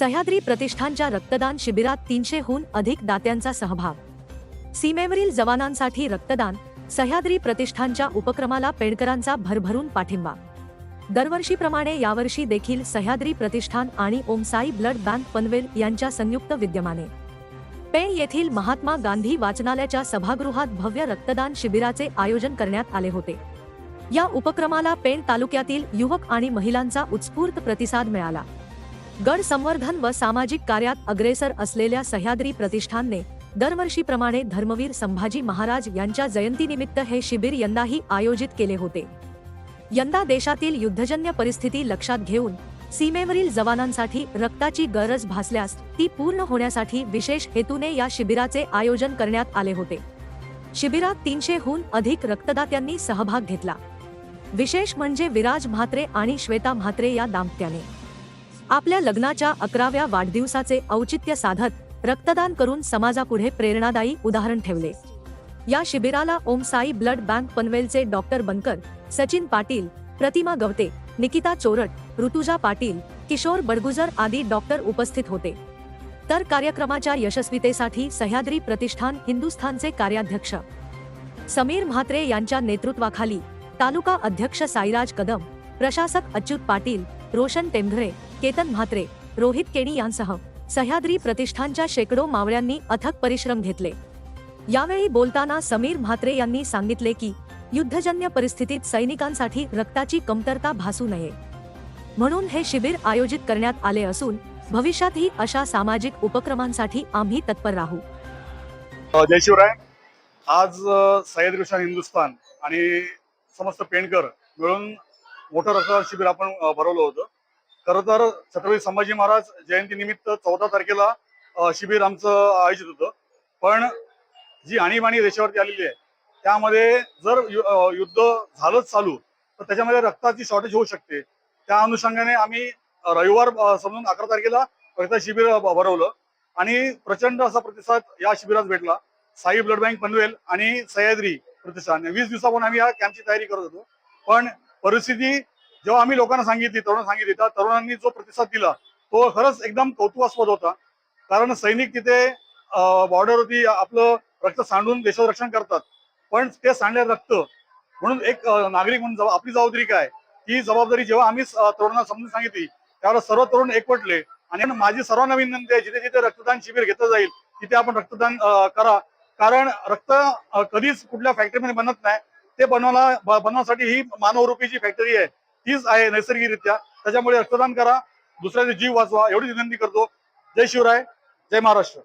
सह्याद्री प्रतिष्ठानच्या रक्तदान शिबिरात तीनशेहून अधिक दात्यांचा सहभाग. सीमेवरील जवानांसाठी रक्तदान सह्याद्री प्रतिष्ठानच्या उपक्रमाला पेडकरांचा भरभरून पाठिंबा. दरवर्षीप्रमाणे यावर्षी देखील सह्याद्री प्रतिष्ठान आणि ओमसाई ब्लड बँक पनवेल यांच्या संयुक्त विद्यमाने. पेण येथील महात्मा गांधी वाचनालयाच्या सभागृहात भव्य रक्तदान शिबिराचे आयोजन करण्यात आले होते. या उपक्रमाला पेण तालुक्यातील युवक आणि महिलांचा उत्स्फूर्त प्रतिसाद मिळाला. गड संवर्धन व सामाजिक कार्यात अग्रेसर असलेल्या सह्याद्री प्रतिष्ठानने दरवर्षीप्रमाणे धर्मवीर संभाजी महाराज यांच्या जयंतीनिमित्त हे शिबिर यंदाही आयोजित केले होते. यंदा देशातील युद्धजन्य परिस्थिती लक्षात घेऊन सीमेवरील जवानांसाठी रक्ताची गरज भासल्यास ती पूर्ण होण्यासाठी विशेष हेतूने या शिबिराचे आयोजन करण्यात आले होते. शिबिरात तीनशेहून अधिक रक्तदात्यांनी सहभाग घेतला. विशेष म्हणजे विराज म्हात्रे आणि श्वेता म्हात्रे या दाम्पत्याने. आपल्या लग्नाच्या अकराव्या वाढदिवसाचे औचित्य साधत रक्तदान करून समाजापुढे प्रेरणादायी उदाहरण ठेवले. या शिबिराला ओम साई ब्लड बँक पनवेलचे डॉक्टर बनकर सचिन पाटील प्रतिमा गवते निकिता चोरट ऋतुजा पाटील किशोर बडगुजर आदी डॉक्टर उपस्थित होते. तर कार्यक्रमाच्या यशस्वीतेसाठी सह्याद्री प्रतिष्ठान हिंदुस्थानचे कार्याध्यक्ष. समीर म्हात्रे यांच्या नेतृत्वाखाली तालुका अध्यक्ष साईराज कदम प्रशासक अच्युत पाटील रोशन टेंभरे केतन म्हात्रे रोहित केणी यांसह सह्याद्री प्रतिष्ठानच्या शेकडो मावळ्यांनी अथक परिश्रम घेतले. यावेळी बोलताना समीर म्हात्रे यांनी सांगितले की युद्धजन्य परिस्थितीत सैनिकांसाठी रक्ताची कमतरता भासू नये. म्हणून हे शिबिर आयोजित करण्यात आले असून भविष्यातही अशा सामाजिक उपक्रमांसाठी आम्ही तत्पर राहू. जय शिवराय. आज सह्याद्री हिंदुस्तान आणि समस्त पेणकर मिळून मोठं रक्तदान शिबिर आपण भरवलं होतं. खरं तर छत्रपती संभाजी महाराज जयंतीनिमित्त चौदा तारखेला शिबिर आमचं आयोजित होतं. पण जी आणीबाणी रेषेवरती आलेली आहे त्यामध्ये जर युद्ध झालंच चालू तर त्याच्यामध्ये रक्ताची शॉर्टेज होऊ शकते. त्या अनुषंगाने आम्ही रविवार समजून अकरा तारखेला रक्त शिबिर भरवलं. आणि प्रचंड असा प्रतिसाद या शिबिरात भेटला. साई ब्लड बँक पनवेल आणि सह्याद्री प्रतिष्ठान. वीस दिवसापासून आम्ही या कॅम्पची तयारी करत होतो. पण परिस्थिती जेव्हा आम्ही लोकांना सांगितली तरुण सांगितली त्या तरुणांनी जो प्रतिसाद दिला तो खरंच एकदम कौतुकास्पद होता. कारण सैनिक तिथे बॉर्डरवरती आपलं रक्त सांडून देशाचं रक्षण करतात. पण ते सांडले रक्त म्हणून एक नागरिक म्हणून आपली जबाबदारी काय? ही जबाबदारी जेव्हा आम्ही तरुणांना समजून सांगितली त्यावेळेला सर्व तरुण एकवटले. आणि माझी सर्वांना विनंती आहे जिथे जिथे रक्तदान शिबिर घेतलं जाईल तिथे आपण रक्तदान करा. कारण रक्त कधीच कुठल्या फॅक्टरीमध्ये बनत नाही. ते बनवला बनवण्यासाठी ही मानवरूपी जी फॅक्टरी आहे. तीच आहे नैसर्गिकरित्या. त्याच्यामुळे रक्तदान करा. दुसऱ्याचे जीव वाचवा. एवढी विनंती करतो. जय शिवराय. जय महाराष्ट्र.